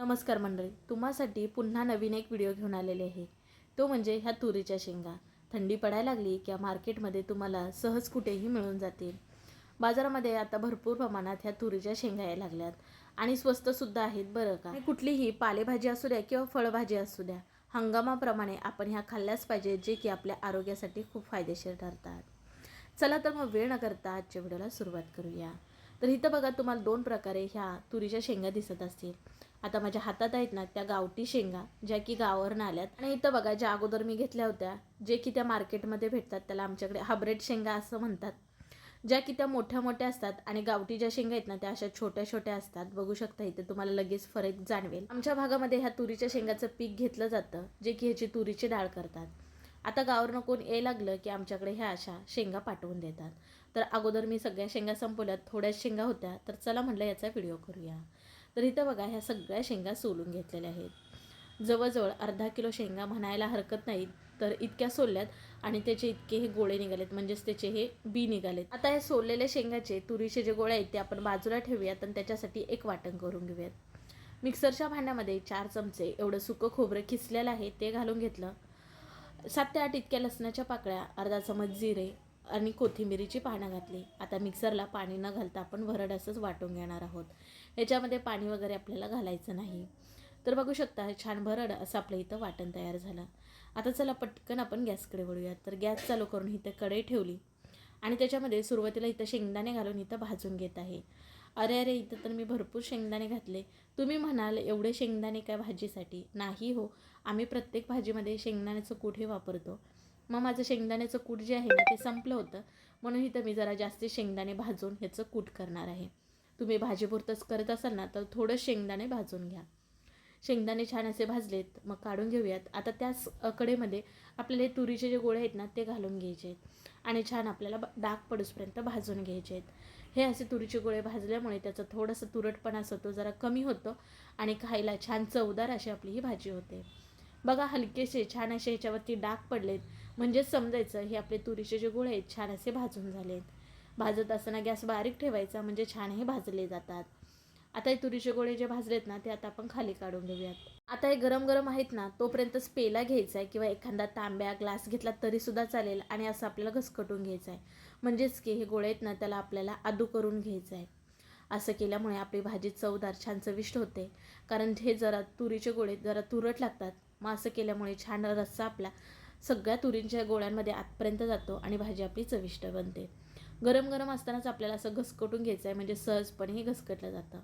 नमस्कार मंडळी तुम्हासाठी पुन्हा नवीन एक व्हिडिओ घेऊन आलेले आहे. तो म्हणजे ह्या तुरीच्या शेंगा. थंडी पडायला लागली किंवा मार्केटमध्ये तुम्हाला सहज कुठेही मिळून जातील. बाजारामध्ये आता भरपूर प्रमाणात ह्या तुरीच्या शेंगा यायला लागल्यात. आणि स्वस्तसुद्धा आहेत बरं का. कुठलीही पालेभाजी असू द्या किंवा फळभाजी असू द्या हंगामाप्रमाणे आपण ह्या खाल्ल्याच पाहिजे जे की आपल्या आरोग्यासाठी खूप फायदेशीर ठरतात. चला तर मग वेळ न करता आजच्या व्हिडिओला सुरुवात करूया. तर इथं बघा तुम्हाला दोन प्रकारे ह्या तुरीच्या शेंगा दिसत असतील. आता माझ्या हातात आहेत ना त्या गावठी शेंगा ज्या की गावावरून आल्यात. आणि इथं बघा ज्या अगोदर मी घेतल्या होत्या जे की त्या मार्केटमध्ये भेटतात त्याला आमच्याकडे हायब्रिड शेंगा असं म्हणतात. ज्या की त्या मोठ्या मोठ्या असतात आणि गावठी ज्या शेंगा आहेत ना त्या अशा छोट्या छोट्या असतात. बघू शकता इथे तुम्हाला लगेच फरक जाणवेल. आमच्या भागामध्ये ह्या तुरीच्या शेंगाचं पीक घेतलं जातं जे की ह्याची तुरीची डाळ करतात. आता गावावरनं कोण यायला लागलं की आमच्याकडे ह्या अशा शेंगा पाठवून देतात. तर अगोदर मी सगळ्या शेंगा संपवल्यात थोड्याच शेंगा होत्या. तर चला म्हटलं याचा व्हिडिओ करूया. तर इथं बघा ह्या सगळ्या शेंगा सोलून घेतलेल्या आहेत. जवळजवळ अर्धा किलो शेंगा म्हणायला हरकत नाही तर इतक्या सोलल्यात आणि त्याचे इतके हे गोळे निघालेत म्हणजेच त्याचे हे बी निघालेत. आता हे सोललेल्या शेंगाचे तुरीचे जे गोळे आहेत ते आपण बाजूला ठेवूयात आणि त्याच्यासाठी एक वाटण करून घेऊयात. मिक्सरच्या भांड्यामध्ये चार चमचे एवढं सुकं खोबरं खिसलेलं आहे ते घालून घेतलं. सात ते आठ इतक्या लसणाच्या पाकळ्या अर्धा चमच जिरे आणि कोथिंबिरीची पानं घातली. आता मिक्सरला पाणी न घालता आपण भरड असंच वाटून घेणार आहोत. ह्याच्यामध्ये पाणी वगैरे आपल्याला घालायचं नाही. तर बघू शकता हे छान भरड असं आपलं इथं वाटण तयार झालं. आता चला पटकन आपण गॅसकडे वळूयात. तर गॅस चालू करून इथं कढई ठेवली. आणि त्याच्यामध्ये सुरुवातीला इथं शेंगदाणे घालून इथं भाजून घेत आहे. अरे अरे इथं तर मी भरपूर शेंगदाणे घातले. तुम्ही म्हणाल एवढे शेंगदाणे काय भाजीसाठी? नाही हो. आम्ही प्रत्येक भाजीमध्ये शेंगदाण्याचं कुठे वापरतो. मग माझं शेंगदाण्याचं कूट जे आहे ना ते संपलं होतं. म्हणून इथं मी जरा जास्त शेंगदाणे भाजून ह्याचं कूट करणार आहे. तुम्ही भाजीपुरतंच करत असाल ना तर थोडं शेंगदाणे भाजून घ्या. शेंगदाणे छान असे भाजलेत मग काढून घेऊयात. आता त्याच कडेमध्ये आपल्याला हे तुरीचे जे गोळे आहेत ना ते घालून घ्यायचे आहेत. आणि छान आपल्याला डाग पडूसपर्यंत भाजून घ्यायचे आहेत. हे असे तुरीचे गोळे भाजल्यामुळे त्याचं थोडंसं तुरटपणा असं तो जरा कमी होतो आणि खायला छान चवदार अशी आपली ही भाजी होते. बघा हलकेसे छान असे ह्याच्यावरती डाग पडलेत. म्हणजेच समजायचं हे आपले तुरीचे जे गोळे आहेत छान असे भाजून झालेत भाजत असताना गॅस बारीक ठेवायचा म्हणजे छान हे भाजले जातात. आता हे तुरीचे गोळे जे भाजलेत ना ते आता आपण खाली काढून घेऊयात. आता हे गरम गरम आहेत ना तोपर्यंतच पेला घ्यायचा आहे किंवा एखादा तांब्या ग्लास घेतला तरीसुद्धा चालेल आणि असं आपल्याला घसकटून घ्यायचं आहे. म्हणजेच की हे गोळे आहेत ना त्याला आपल्याला आदू करून घ्यायचं आहे. असं केल्यामुळे आपली भाजी चवदार छान चविष्ट होते. कारण हे जरा तुरीचे गोळे जरा तुरट लागतात. मग असं केल्यामुळे छान रस्सा आपला सगळ्या तुरींच्या गोळ्यांमध्ये आतपर्यंत जातो आणि भाजी आपली चविष्ट बनते. गरम गरम असतानाच आपल्याला असं घसकटून घ्यायचं आहे म्हणजे सहजपणेही घसकटलं जातं.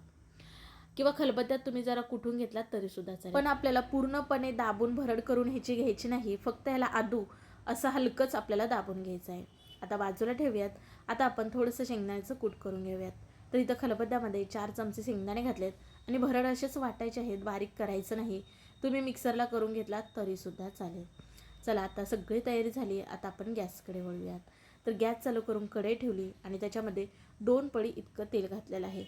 किंवा खलबत्त्यात तुम्ही जरा कुठून घेतलात तरीसुद्धा चालेल. पण आपल्याला पूर्णपणे दाबून भरड करून ह्याची घ्यायची नाही फक्त ह्याला आदू असं हलकंच आपल्याला दाबून घ्यायचं आहे आता बाजूला ठेवूयात. आता आपण थोडंसं शेंगदाण्याचं कूट करून घेऊयात. तर इथं खलबत्त्यामध्ये चार चमचे शेंगदाणे घातलेत आणि भरड असेच वाटायचे आहेत बारीक करायचं नाही. तुम्ही मिक्सरला करून घेतलात तरीसुद्धा चालेल. चला आता सगळी तयारी झाली आता आपण गॅसकडे वळूयात. तर गॅस चालू करून कढई ठेवली आणि त्याच्यामध्ये दोन पळी इतकं तेल घातलेलं आहे.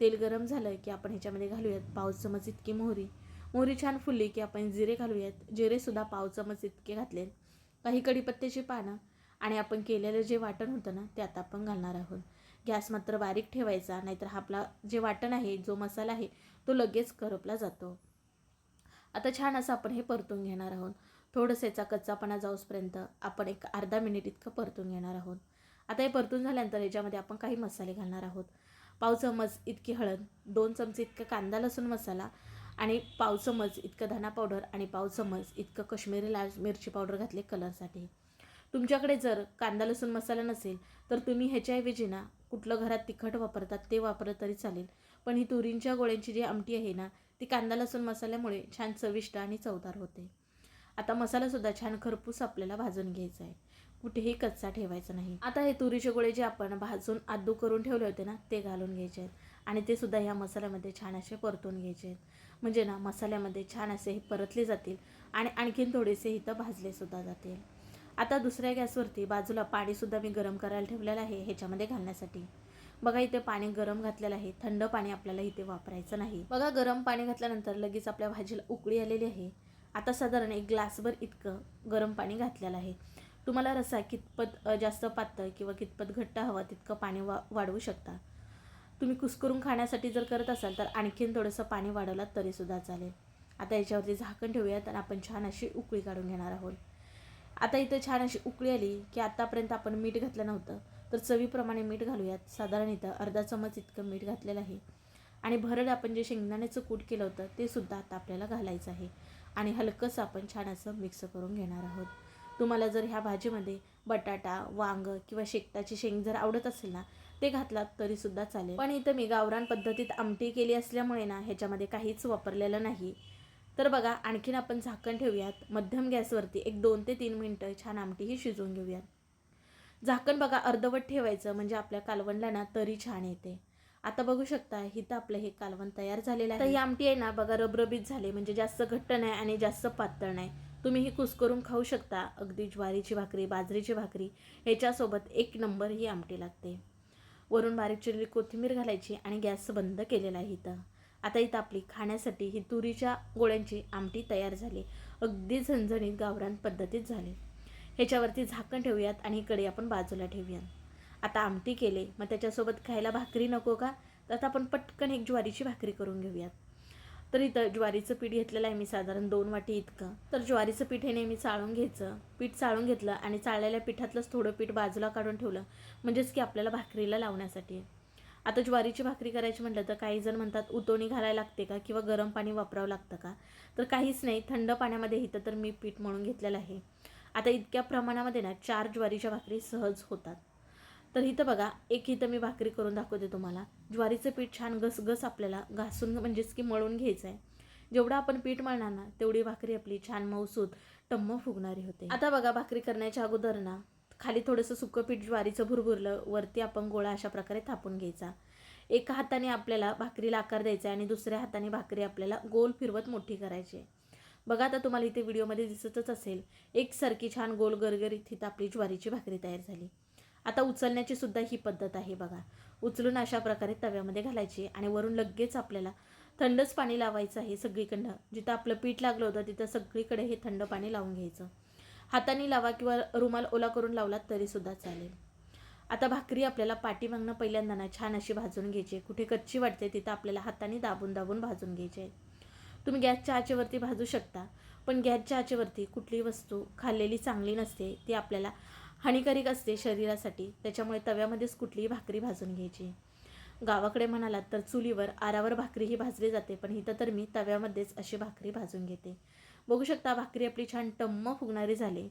तेल गरम झालं की आपण ह्याच्यामध्ये घालूयात पाव चमच इतकी मोहरी. मोहरी छान फुलली की आपण जिरे घालूयात. जिरेसुद्धा पाव चमच इतके घातले काही कढीपत्त्याची पानं आणि आपण केलेलं जे वाटण होतं ना ते आता आपण घालणार आहोत. गॅस मात्र बारीक ठेवायचा नाहीतर हा आपला जे वाटण आहे जो मसाला आहे तो लगेच करपला जातो. आता छान असं आपण हे परतून घेणार आहोत. थोडंसं याचा कच्चापणा जाऊसपर्यंत आपण एक अर्धा मिनिट इतकं परतून घेणार आहोत. आता हे परतून झाल्यानंतर याच्यामध्ये आपण काही मसाले घालणार आहोत. पाव चमच इतकी हळद दोन चमचे इतका कांदा लसूण मसाला आणि पाव चमच इतकं धना पावडर आणि पाव चमच इतकं काश्मीरी लाल मिरची पावडर घातले कलरसाठी. तुमच्याकडे जर कांदा लसूण मसाला नसेल तर तुम्ही ह्याच्याऐवजी ना कुठलं घरात तिखट वापरतात ते वापरलं तरी चालेल. पण ही तुरींच्या गोळ्यांची जी आमटी आहे ना ती कांदा लसूण मसाल्यामुळे छान चविष्ट आणि चवदार होते. आता मसालासुद्धा छान खरपूस आपल्याला भाजून घ्यायचा आहे. कुठेही कच्चा ठेवायचा नाही. आता हे तुरीचे गोळे जे आपण भाजून आदू करून ठेवले होते ना ते घालून घ्यायचे आहेत. आणि ते सुद्धा ह्या मसाल्यामध्ये छान असे परतून घ्यायचे आहेत. म्हणजे ना मसाल्यामध्ये छान असे हे परतले जातील आणि आणखीन थोडेसे इथं भाजले सुद्धा जातील. आता दुसऱ्या गॅसवरती बाजूला पाणीसुद्धा मी गरम करायला ठेवलेलं आहे ह्याच्यामध्ये घालण्यासाठी. बघा इथे पाणी गरम घातलेलं आहे. थंड पाणी आपल्याला इथे वापरायचं नाही. बघा गरम पाणी घातल्यानंतर लगेच आपल्या भाजीला उकळी आलेली आहे. आता साधारण एक ग्लासभर इतकं गरम पाणी घातलेलं आहे. तुम्हाला रसा कितपत जास्त पातळ किंवा कितपत घट्ट हवा तितकं पाणी वा वाढवू शकता. तुम्ही कुस्करून खाण्यासाठी जर करत असाल तर आणखीन थोडंसं पाणी वाढवलात तरीसुद्धा चालेल. आता याच्यावरती झाकण ठेवूयात आणि आपण छान अशी उकळी काढून घेणार आहोत. आता इथं छान अशी उकळी आली की आतापर्यंत आपण मीठ घातलं नव्हतं. तर चवीप्रमाणे मीठ घालूयात. साधारण इथं अर्धा चमच इतकं मीठ घातलेलं आहे. आणि भरड आपण जे शेंगदाण्याचं कूट केलं होतं ते सुद्धा आता आपल्याला घालायचं आहे. आणि हलकंसं आपण छान असं मिक्स करून घेणार आहोत. तुम्हाला जर ह्या भाजीमध्ये बटाटा वांग किंवा शेकटाची शेंग जर आवडत असेल ना ते घातलात तरीसुद्धा चालेल. पण इथं मी गावरान पद्धतीत आमटी केली असल्यामुळे ना ह्याच्यामध्ये काहीच वापरलेलं नाही. तर बघा आणखीन आपण झाकण ठेवूयात. मध्यम गॅसवरती एक दोन ते तीन मिनटं छान आमटी ही शिजवून घेऊयात. झाकण बघा अर्धवट ठेवायचं म्हणजे आपल्या कालवणला ना तरी छान येते. आता बघू शकता इथं आपलं हे कालवण तयार झालेलं आहे तर ही आमटी आहे ना बघा रबरबीत झाली. म्हणजे जास्त घट्ट नाही आणि जास्त पातळ नाही. तुम्ही ही कुस्करून खाऊ शकता. अगदी ज्वारीची भाकरी बाजरीची भाकरी ह्याच्यासोबत एक नंबर ही आमटी लागते. वरून बारीक चिरली कोथिंबीर घालायची आणि गॅस बंद केलेला आहे इथं. आता इथं आपली खाण्यासाठी ही तुरीच्या गोळ्यांची आमटी तयार झाली. अगदी झणझणीत गावरान पद्धतीत झाली. ह्याच्यावरती झाकण ठेवूयात आणि इकडे आपण बाजूला ठेवूयात. आता आमटी केले. मग त्याच्यासोबत खायला भाकरी नको का? तर आता आपण पटकन एक ज्वारीची भाकरी करून घेऊयात. तर इथं ज्वारीचं पीठ घेतलेलं आहे मी साधारण दोन वाटी इतकं. तर ज्वारीचं पीठ हे नेहमी चाळून घ्यायचं. पीठ चाळून घेतलं आणि चाळलेल्या पिठातलंच थोडं पीठ बाजूला काढून ठेवलं. म्हणजेच की आपल्याला भाकरीला लावण्यासाठी. आता ज्वारीची भाकरी करायची म्हटलं तर काही जण म्हणतात उतोणी घालायला लागते का किंवा गरम पाणी वापरावं लागतं का? तर काहीच नाही थंड पाण्यामध्ये इथं तर मी पीठ म्हणून घेतलेलं आहे. आता इतक्या प्रमाणामध्ये ना चार ज्वारीच्या भाकरी सहज होतात. तर इथं बघा एक इथं मी भाकरी करून दाखवते तुम्हाला. ज्वारीचं पीठ छान घसघस आपल्याला घासून म्हणजेच की मळून घ्यायचं आहे. जेवढं आपण पीठ मळणार ना तेवढी भाकरी आपली छान मऊसूत टम्म फुगणारी होते. आता बघा भाकरी करण्याच्या अगोदर ना खाली थोडंसं सुकं पीठ ज्वारीचं भुरभुरलं वरती आपण गोळा अशा प्रकारे थापून घ्यायचा. एका हाताने आपल्याला भाकरीला आकार द्यायचा आहे आणि दुसऱ्या हाताने भाकरी आपल्याला गोल फिरवत मोठी करायची आहे. बघा आता तुम्हाला इथे व्हिडिओमध्ये दिसतच असेल एकसारखी छान गोल गरगरीत इथं आपली ज्वारीची भाकरी तयार झाली. आता उचलण्याची सुद्धा ही पद्धत आहे बघा. उचलून अशा प्रकारे तव्यामध्ये घालायची आणि वरून लगेच आपल्याला थंडच पाणी लावायचं आहे सगळीकडनं. जिथं आपलं पीठ लागलं होतं तिथं सगळीकडे हे थंड पाणी लावून घ्यायचं. हाताने लावा किंवा रुमाल ओला करून लावलात तरीसुद्धा चालेल. आता भाकरी आपल्याला पाठीमागनं पहिल्यांदा ना छान अशी भाजून घ्यायची कुठे कच्ची वाटते तिथं आपल्याला हाताने दाबून दाबून भाजून घ्यायची आहे. तुम्ही गॅसच्या आचेवरती भाजू शकता पण गॅसच्या आचेवरती कुठलीही वस्तू खाल्लेली चांगली नसते. ती आपल्याला हानिकारक असते शरीरासाठी. त्याच्यामुळे तव्यामध्येच कुठलीही भाकरी भाजून घ्यायची. गावाकडे म्हणालात तर चुलीवर आरावर भाकरी ही भाजली जाते पण इथं तर मी तव्यामध्येच अशी भाकरी भाजून घेते. बघू शकता भाकरी आपली छान टम्म फुगणारी झाली.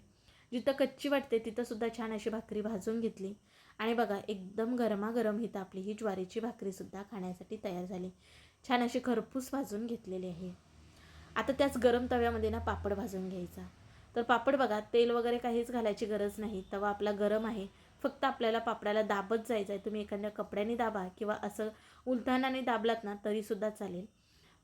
जिथं कच्ची वाटते तिथंसुद्धा छान अशी भाकरी भाजून घेतली. आणि बघा एकदम गरमागरम इथं आपली ही ज्वारीची भाकरीसुद्धा खाण्यासाठी तयार झाली. छान अशी खरपूस भाजून घेतलेली आहे. आता त्याच गरम तव्यामध्ये ना पापड भाजून घ्यायचा. तर पापड बघा तेल वगैरे काहीच घालायची गरज नाही. तवा आपला गरम आहे. फक्त आपल्याला पापडाला दाबत जायचं आहे तुम्ही एखाद्या कपड्याने दाबा किंवा असं उलथानाने दाबलात ना तरीसुद्धा चालेल.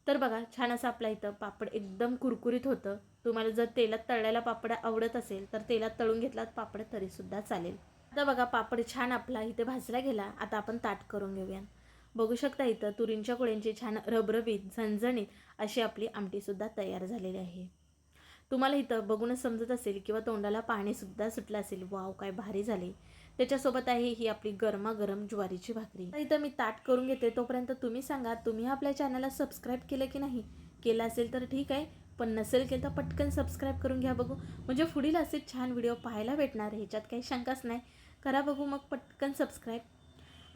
तर बघा छान असं आपल्या इथं पापड एकदम कुरकुरीत होतं. तुम्हाला जर तेलात तळलेला पापड आवडत असेल तर तेलात तळून घेतलात पापड तरीसुद्धा चालेल. आता बघा पापड छान आपला इथे भाजला गेला. आता आपण ताट करून घेऊया. बघू शकता इथं तुरींच्या कोळ्यांची छान रबरबीत झणझणीत अशी आपली आमटीसुद्धा तयार झालेली आहे. तुम्हाला इथं बघूनच समजत असेल किंवा तोंडाला पाणीसुद्धा सुटलं असेल. वाव काय भारी झाले त्याच्यासोबत आहे ही आपली गरमागरम ज्वारीची भाकरी. इथं मी ताट करून घेते. तोपर्यंत तुम्ही सांगा तुम्ही आपल्या चॅनलला सबस्क्राईब केलं की नाही? केलं असेल तर ठीक आहे. पण नसेल केलं तर पटकन सबस्क्राईब करून घ्या बघू. म्हणजे पुढील असे छान व्हिडिओ पाहायला भेटणार ह्याच्यात काही शंकाच नाही. करा बघू मग पटकन सबस्क्राईब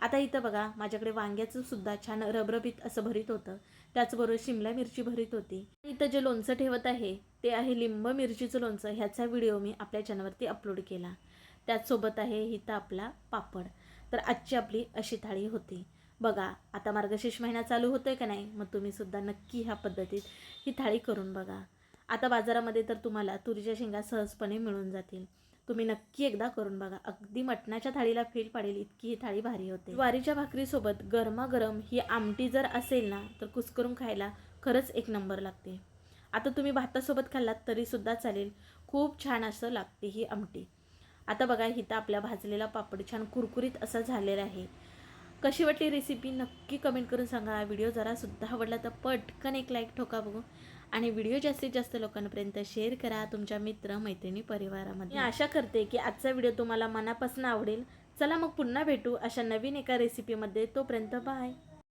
आता इथं बघा माझ्याकडे वांग्याचं सुद्धा छान रबरबीत असं भरीत होतं. त्याचबरोबर शिमला मिरची भरीत होती. इथं जे लोणचं ठेवत आहे ते आहे लिंब मिरचीचं लोणचं. ह्याचा व्हिडिओ मी आपल्या चॅनलवरती अपलोड केला. त्याचसोबत आहे इथं आपला पापड. तर आजची आपली अशी थाळी होती. बघा आता मार्गशीर्ष महिना चालू होतोय का नाही मग तुम्ही सुद्धा नक्की ह्या पद्धतीत ही थाळी करून बघा. आता बाजारामध्ये तर तुम्हाला तुरीच्या शेंगा सहजपणे मिळून जातील. तुम्ही नक्की एकदा करून बघा. अगदी मटणाच्या थाळीला फील पाडेल इतकी ही थाळी भारी होते. ज्वारीच्या भाकरीसोबत गरमागरम ही आमटी जर असेल ना तर कुस्करून खायला खरंच एक नंबर लागते. आता तुम्ही भातासोबत खाल्लात तरीसुद्धा चालेल. खूप छान असं लागते ही आमटी. आता बघा इथं आपला भाजलेला पापड छान कुरकुरीत असा झालेला आहे. कशी वाटली रेसिपी नक्की कमेंट करून सांगा. व्हिडिओ जरासुद्धा आवडला तर पटकन एक लाईक ठोका बघू. आणि व्हिडिओ जास्तीत जास्त लोकांपर्यंत शेअर करा तुमच्या मित्र मैत्रिणी परिवारामध्ये. मी आशा करते की आजचा व्हिडिओ तुम्हाला मनापासून आवडेल. चला मग पुन्हा भेटू अशा नवीन एका रेसिपीमध्ये तोपर्यंत बाय